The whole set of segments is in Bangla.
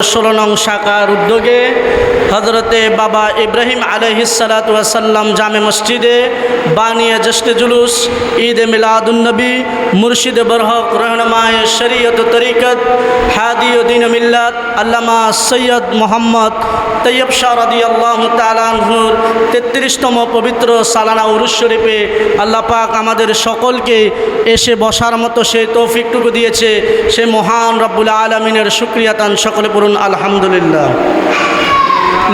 ষোলো নং শাখার উদ্যোগে হজরতে বাবা ইব্রাহিম আলহিসাল্লাম জামে মসজিদে বানিয়া জ্যেষ্ঠ জুলুস, ঈদ মিলাদুন্নবী মুর্শিদ বরহক, রহনমায় শরীয়ত তরিকত, হাদি উদ্দিন মিল্লাত, আল্লামা সৈয়দ মোহাম্মদ তৈয়ব শাহ রদি আল্লাহ তালানহুর তেত্রিশতম পবিত্র সালানা উরুস শরীফে আল্লাহ পাক আমাদের সকলকে এসে বসার মতো সে তৌফিকটুকু দিয়েছে। সে মহান রব্বুল আলমিনের শুক্রিয়াতান সকলে পড়ুন আলহামদুলিল্লাহ।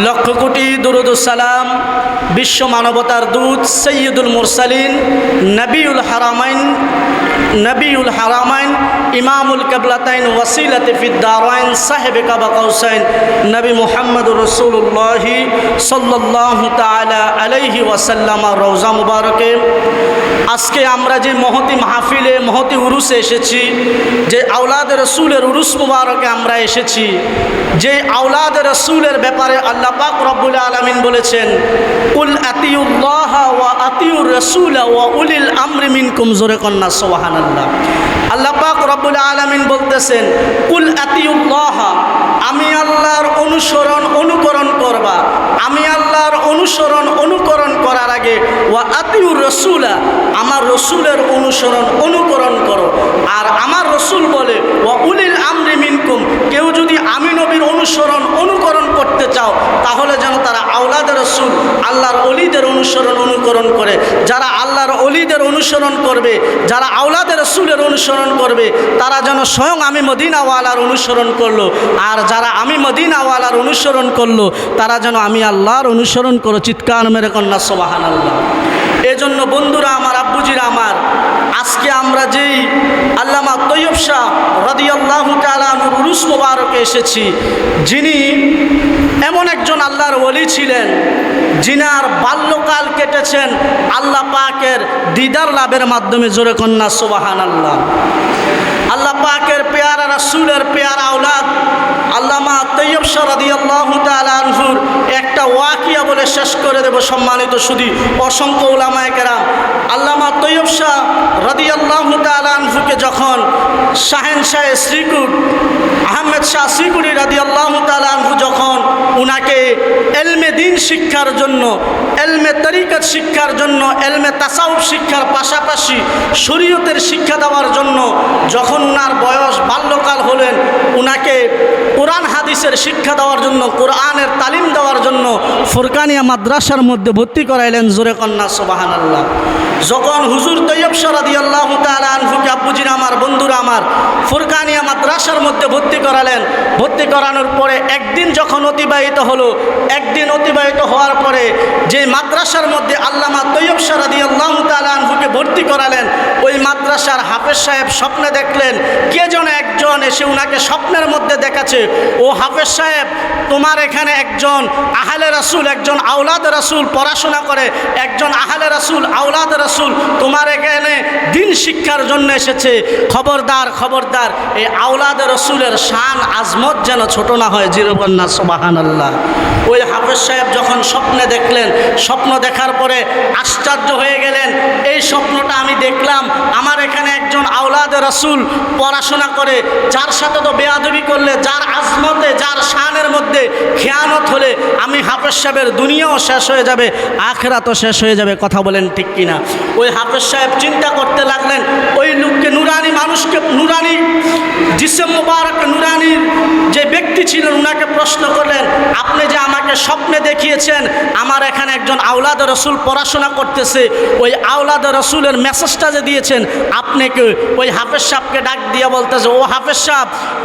লক্ষ কোটি দুরুদ সালাম, বিশ্ব মানবতার দূত সৈয়দুল মুরসালিন, নবীউল হারামাইন নবীউল হারামাইন, ইমামুল কাবলাতাইন ওয়াসিলাতে ফিদ্দারাইন সাহেব কাবা কৌসাইন নবী মোহাম্মদ রসুল্লাহি সাল্লাহ তালা আলাইহি ওয়াসাল্লামা রৌজা মুবারকে। আজকে আমরা যে মহতি মাহফিলে, মহতি উরুসে এসেছি, যে আউলাদ রসুলের উরুস মুবারকে আমরা এসেছি, যে আউলাদ রসুলের ব্যাপারে আল্লাহ পাক রব্বুল আলমিন বলেছেন উল আতিউল্লাহ ওয়া আতিউর রসুল ওয়া উলিল আমরি মিনকুম জোরে কন্যা সোহান আল্লাহ আল্লাহ পাক রব্বুল আলমিন বলতেছেন উল আতিউল্লাহ, আমি আল্লাহর অনুসরণ অনুকরণ করবা। আমি আল্লাহর অনুসরণ অনুকরণ করার আগে, ওয়া আতিউর রসুলা আমার রসুলের অনুসরণ অনুকরণ করো। আর আমার রসুল বলে, ওয়া উলিল আমরি মিনকুম কেউ যদি আমি নবীর অনুসরণ অনুকরণ চাও, তাহলে যেন তারা আওলাদের রসুল, আল্লাহর অলিদের অনুসরণ অনুকরণ করে। যারা আল্লাহর অলিদের অনুসরণ করবে, যারা আওলাদের রসুলের অনুসরণ করবে, তারা যেন স্বয়ং আমি মদিনাওয়ালার অনুসরণ করল। আর যারা আমি মদিনাওয়ালার অনুসরণ করল, তারা যেন আমি আল্লাহর অনুসরণ করো। চিৎকার মেরে কন্যা সোবাহান আল্লাহ এজন্য বন্ধুরা আমার, আব্বুজিরা আমার, আজকে আমরা যেই আল্লামা তৈয়ব শাহ রদিয়াল্লাহু তালানুর উরুস মোবারকে এসেছি, যিনি একজন আল্লাহর ওলি ছিলেন যিনার বাল্যকাল কেটেছেন আল্লাহ পাকের দিদার লাভের মাধ্যমে, জোরে কন্যা সুবাহান আল্লাহ আল্লাহ পাকের পেয়ারা, রাসুলের পেয়ারা আউলাদ আল্লামা তৈয়ব শাহ রাদিয়াল্লাহু তাআলা আনহুর একটা ওয়াকিয়া বলে শেষ করে দেব সম্মানিত শুধু অসংখ্য ওলামায়ে কেরাম। আল্লামা তৈয়ব শাহ তাআলা যখন শাহেন শাহ শ্রীকুট, আহমেদ শাহ শ্রীকুড়ি রাদিয়াল্লাহু তাআলা আনহু যখন উনাকে এলমে দিন শিক্ষার জন্য, এলমে তরিকত শিক্ষার জন্য, এলমে তাসাউফ শিক্ষার পাশাপাশি শরীয়তের শিক্ষা দেওয়ার জন্য যখন উনার বয়স বাল্যকাল হলেন, উনাকে কোরআন হাদিসের শিক্ষা দেওয়ার জন্য, কোরআনের তালিম দেওয়ার জন্য ফুরকানিয়া মাদ্রাসার মধ্যে ভর্তি করাইলেন, জোরে কন্যা সোবাহান আল্লাহ যখন হুজুর তৈয়ব সরাদি আল্লাহ আনফুকে আব্বুজির আমার বন্ধুরা, আমার ফুরকানি ফুরকানিয়া মাদ্রাসার মধ্যে ভর্তি করালেন ভর্তি করানোর পরে একদিন যখন অতিবাহিত হলো, একদিন অতিবাহিত হওয়ার পরে যে মাদ্রাসার মধ্যে আল্লামা তৈয়ব সরাদি আল্লাহ আনহুকে ভর্তি করালেন, ওই মাদ্রাসার হাফেজ সাহেব স্বপ্নে দেখলেন, কে যেন একজন এসে উনাকে স্বপ্নের মধ্যে দেখাচ্ছে। ও হাফেজ সাহেব, তোমার এখানে একজন আহলে রাসুল, একজন আউলাদ রাসুল পড়াশোনা করে, একজন আহলে রাসুল, আওলাদ রাসুল, তোমার এখানে দিন শিক্ষার জন্য এসেছে। খবরদার খবরদার, এই আউলাদ রসুলের শান আজমত যেন ছোট না হয় জিরবন্যা সোবাহান আল্লাহ ওই হাফেজ সাহেব যখন স্বপ্নে দেখলেন, স্বপ্ন দেখার পরে আশ্চর্য হয়ে গেলেন, এই স্বপ্নটা আমি দেখলাম, আমার এখানে একজন আউলাদ রাসুল পড়াশোনা করে, যার সাথে তো বেয়াদবি করলে, যার আজমতে, যার শানের মধ্যে খেয়ানত হলে আমি হাফেজ সাহেবের দুনিয়াও শেষ হয়ে যাবে আখরা তো শেষ হয়ে যাবে। কথা বলেন ঠিক কিনা? ওই হাফেজ সাহেব চিন্তা করতে লাগলেন, ওই লোককে নুরানি মানুষকে নুরানি, জিসেম মুবারক নুরানির যে ব্যক্তি ছিলেন, উনাকে প্রশ্ন করলেন, আপনি যে আমাকে স্বপ্নে দেখিয়েছেন, আমার এখানে একজন আওলাদ রসুল পড়াশোনা করতেছে, ওই আওলাদ রসুলের মেসেজটা যে দিয়েছেন আপনাকে ওই হাফেজ সাহেবকে ডাক দিয়ে বলতেছে, ও হাফেজ সাহ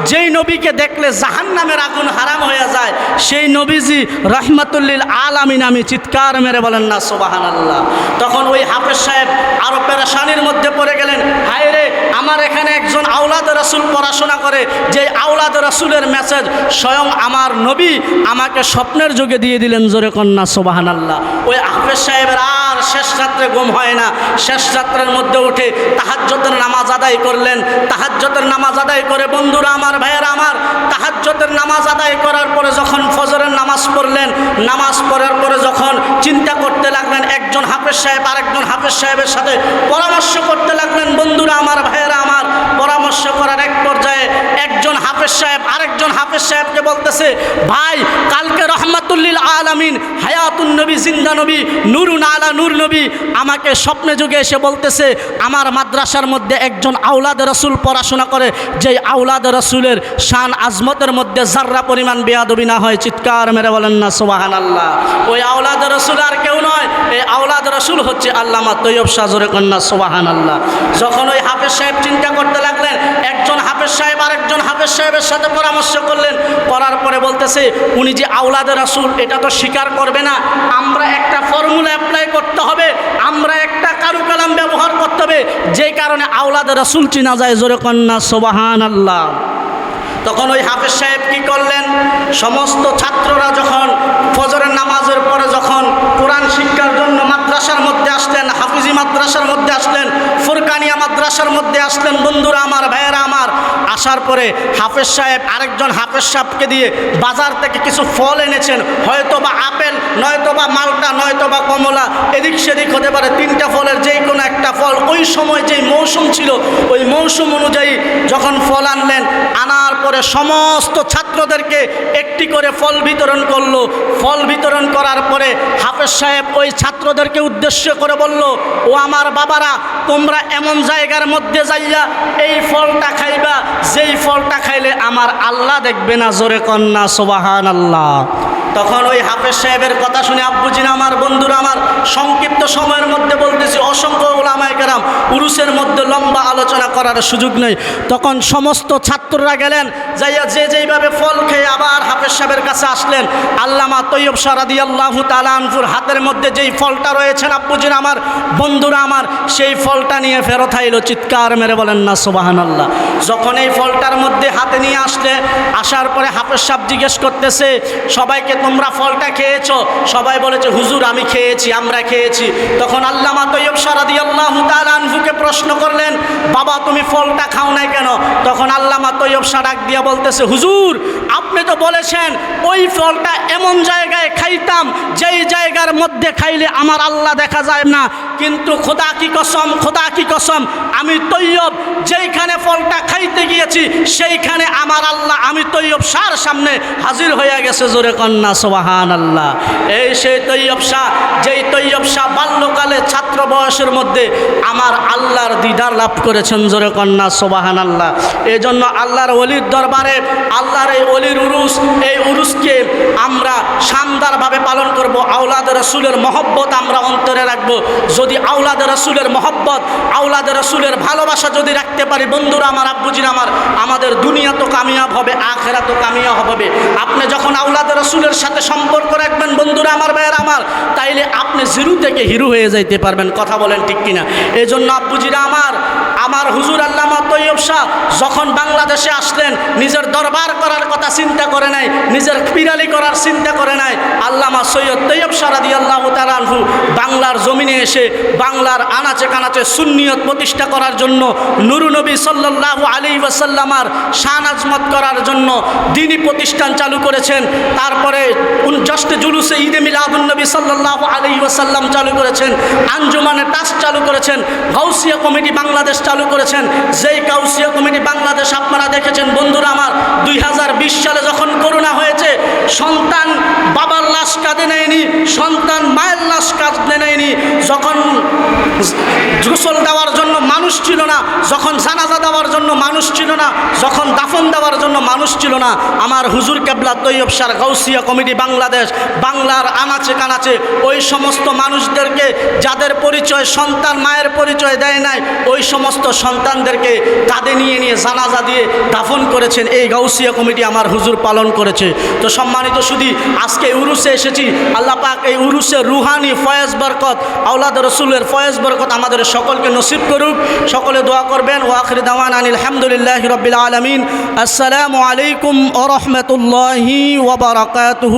যেই নবীকে দেখলে জাহান নামের আগুন হারাম হয়ে যায়, সেই নবীজি রহমাতুল্লিল আলামিন আমি চিৎকার মেরে বলেন না সোবাহান আল্লাহ তখন ওই হাফেজ সাহেব আরও পেরেশানির মধ্যে পড়ে গেলেন হায় রে আমার এখানে একজন আওলাদ রসুল পড়াশোনা করে, যে আওলাদ রসুলের মেসেজ স্বয়ং আমার নবী আমাকে স্বপ্নের যুগে দিয়ে দিলেন, জোরে কন্যা সোবাহান আল্লাহ ওই হাফেজ সাহেবের আর শেষ রাত্রে ঘুম হয় না। শেষ রাত্রের মধ্যে উঠে তাহাজ্যতের নামাজ আদায় করলেন। তাহাজ্যতের নামাজ আদায় করে বন্ধুরা আমার, ভাইয়েরা আমার তাহাজ্যতের নামাজ আদায় করার পরে যখন ফজরের নামাজ পড়লেন, নামাজ পড়ার পরে যখন চিন্তা করতে লাগলেন, একজন হাফেজ সাহেব আরেকজন হাফেজ সাহেবের সাথে পরামর্শ করতে লাগলেন, বন্ধুরা আমার, ভাইয়েরা আমার, পরামর্শ করার এক পর্যায়ে একজন হাফেজ সাহেব, আরেকজন হাফেজ সাহেবকে বলতেছে, ভাই, কালকে রহমাতুল্লিল আলামিন হায়াতুন নবী, জিন্দা নবী, নুরুন আলা নূর নবী আমাকে স্বপ্নে যুগে এসে বলতেছে, আমার মাদ্রাসার মধ্যে একজন আউলাদ রসুল পড়াশোনা করে, যেই আউলাদ রসুলের শান আজমতের মধ্যে জাররা পরিমাণ বেয়াদবি না হয়, চিৎকার মেরে বলেন না সোবাহান আল্লাহ ওই আউলাদ রসুল আর কেউ নয়, এই আউলাদ রসুল হচ্ছে আল্লামা তৈয়ব সাজরে কন্যা সোবাহান আল্লাহ যখন ওই হাফেজ সাহেব চিন্তা করতে লাগলেন, একজন হাফেজ সাহেব আর একজন হাফেজ সাহেবের সাথে পরামর্শ করলেন। করার পরে বলতেছে, উনি যে আউলাদ রাসুল, এটা তো স্বীকার করবে না। আমরা একটা ফর্মুলা অ্যাপ্লাই করতে হবে, আমরা একটা কারুকালাম ব্যবহার করতে হবে। যেই কারণে আউলাদ রাসুল চিনা যায়, জোরে কন্যা সোবাহান আল্লাহ তখন ওই হাফেজ সাহেব কি করলেন? সমস্ত ছাত্ররা যখন ফজরের নামাজের পরে যখন কোরআন শিক্ষার জন্য মাদ্রাসার মধ্যে আসলেন, হাফিজি মাদ্রাসার মধ্যে আসলেন, ফুরকানিয়া মাদ্রাসার মধ্যে আসলেন, বন্ধুরা আমার, ভাইয়েরা আমার। আসার পরে হাফেজ সাহেব আরেকজন হাফেজ সাহেবকে দিয়ে বাজার থেকে কিছু ফল এনেছেন হয়তো বা আপেল নয়তো বা মালটা নয়তো বা কমলা, এদিক সেদিক হতে পারে, তিনটা ফলের যেই কোনো একটা ফল। ওই সময় যেই মৌসুম ছিল, ওই মৌসুম অনুযায়ী যখন ফল আনলেন, আনার পরে সমস্ত ছাত্রদেরকে একটি করে ফল বিতরণ করল। ফল বিতরণ করার পরে হাফেজ সাহেব ওই ছাত্রদেরকে উদ্দেশ্য করে বলল, ও আমার বাবারা, তোমরা এমন জায়গার মধ্যে যাইয়া এই ফলটা খাইবা। যেই ফলটা খাইলে আমার আল্লাহ দেখবে না, জোরে কন্যা সোবাহান আল্লাহ তখন ওই হাফেজ সাহেবের কথা শুনে আব্বুজিন আমার, বন্ধুরা আমার, সংক্ষিপ্ত সময়ের মধ্যে বলতেছি, অসংখ্য ওলামায় কেরাম, উরুসের মধ্যে লম্বা আলোচনা করার সুযোগ নেই। তখন সমস্ত ছাত্ররা গেলেন, যাইয়া যে যেইভাবে ফল খেয়ে আবার হাফেজ সাহেবের কাছে আসলেন। আল্লামা তৈয়ব সারাদি আল্লাহ তালানপুর হাতের মধ্যে যেই ফলটা রয়েছেন আব্বুজিন আমার, বন্ধুরা আমার, সেই ফলটা নিয়ে ফেরত আইল, চিৎকার মেরে বলেন, না সোবাহান আল্লাহ যখন এই ফলটার মধ্যে হাতে নিয়ে আসলে, আসার পরে হাফেজ সাহেব জিজ্ঞেস করতেছে, সবাইকে তোমরা ফলটা খেয়েছো? সবাই বলেছে, হুজুর, আমি খেয়েছি, আমরা খেয়েছি। তখন আল্লামা তৈয়ব সারাদি আল্লাহ তালানহুকে প্রশ্ন করলেন, বাবা, তুমি ফলটা খাও নাই কেন? তখন আল্লামা তৈয়ব সারাক দিয়া বলতেছে, হুজুর, আপনি তো বলেছেন, ওই ফলটা এমন জায়গায় খাইতাম, যেই জায়গার মধ্যে খাইলে আমার আল্লাহ দেখা যায় না। কিন্তু খোদা কি কসম, খোদা কি কসম? আমি তৈয়ব, যেইখানে ফলটা খাইতে গিয়েছি, সেইখানে আমার আল্লাহ, আমি তৈয়ব শাহর সামনে হাজির হয়ে গেছে জোরে কন্যা সোবাহান আল্লাহ এই সেই তৈয়ব শাহ, যেই তৈয়ব শাহ বাল্যকালে ছাত্র বয়সের মধ্যে আমার আল্লাহর দিদার লাভ করেছেন জোরে কন্যা সোবাহান আল্লাহ এই জন্য আল্লাহর অলির দরবারে, আল্লাহর এই অলির উরুস, এই উরুসকে আমরা শানদারভাবে পালন করব আউলাদ রসুলের মহব্বত আমরা অন্তরে রাখব। যদি আউলাদ রসুলের মহব্বত আউলাদ রসুলের ভালোবাসা যদি রাখতে পারি, বন্ধুরা আমার আব্বুজির আমার, আমাদের দুনিয়া তো কামিয়াব হবে, আখেরা তো কামিয়াব হবে। আপনি যখন আউলাদ রসুলের সাথে সম্পর্ক রাখবেন, বন্ধুরা আমার, ভাইয়ের আমার, তাইলে আপনি জিরু থেকে হিরু হয়ে যাইতে পারবেন, কথা বলেন ঠিক কিনা? এই জন্য আব্বুজিরা আমার আমার হুজুর আল্লামা তৈয়ব শাহ যখন বাংলাদেশে আসলেন, নিজের দরবার করার কথা চিন্তা করে নাই, নিজের পিরালি করার চিন্তা করে নাই, আল্লামা সৈয়দ তৈয়ব শাহ রাদি আল্লাহ তালানহু বাংলার জমিনে এসে বাংলার আনাচে কানাচে সুন্নিয়ত প্রতিষ্ঠা করার জন্য নুরুনবী সাল্লাহ আলী ওয়াসাল্লামার শান আজমত করার জন্য দিনী প্রতিষ্ঠান চালু করেছেন। তারপরে জস্টে জুলুসে ঈদে মিলাদুলনবী সাল্লাহ আলী ওয়াসাল্লাম চালু করেছেন। আঞ্জুমানে টাস চালু করেছেন। গাউসিয়া কমিটি বাংলাদেশ চালু করেছেন। যেই গাউসিয়া কমিটি বাংলাদেশ, আপনারা দেখেছেন বন্ধুরা আমার, দুই হাজার বিশ সালে যখন করোনা হয়েছে, সন্তান বাবার লাশ কাঁদে নেয়নি, সন্তান মায়ের লাশ কাঁদে নেয়নি, যখন গোসল দেওয়ার জন্য মানুষ ছিল না, যখন জানাজা দেওয়ার জন্য মানুষ ছিল না, যখন দাফন দেওয়ার জন্য মানুষ ছিল না, আমার হুজুর কেবলা তৈয়ব সার গাউসিয়া কমিটি বাংলাদেশ, বাংলার আনাচে কানাচে ওই সমস্ত মানুষদেরকে যাদের পরিচয় সন্তান মায়ের পরিচয় দেয় নাই, ওই সমস্ত সন্তানদেরকে কাঁধে নিয়ে নিয়ে জানাজা দিয়ে দাফন করেছেন। এই গাউসিয়া কমিটি আমার হুজুর পালন করেছে। তো সম্মানিত শুধু আজকে উরুসে এসেছি। আল্লাহ পাক এই উরুসের রুহানি, ফয়েজ বরকত আউলাদ রসুলের ফয়েজ বরকত আমাদের সকলকে নসিব করুক। সকলে দোয়া করবেন। ওয়াখির দাওয়ান আনিল আলহামদুলিল্লাহ রবিল আলমিন। আসসালামু আলাইকুম ও রহমতুল্লাহি ওবরাকাতুহু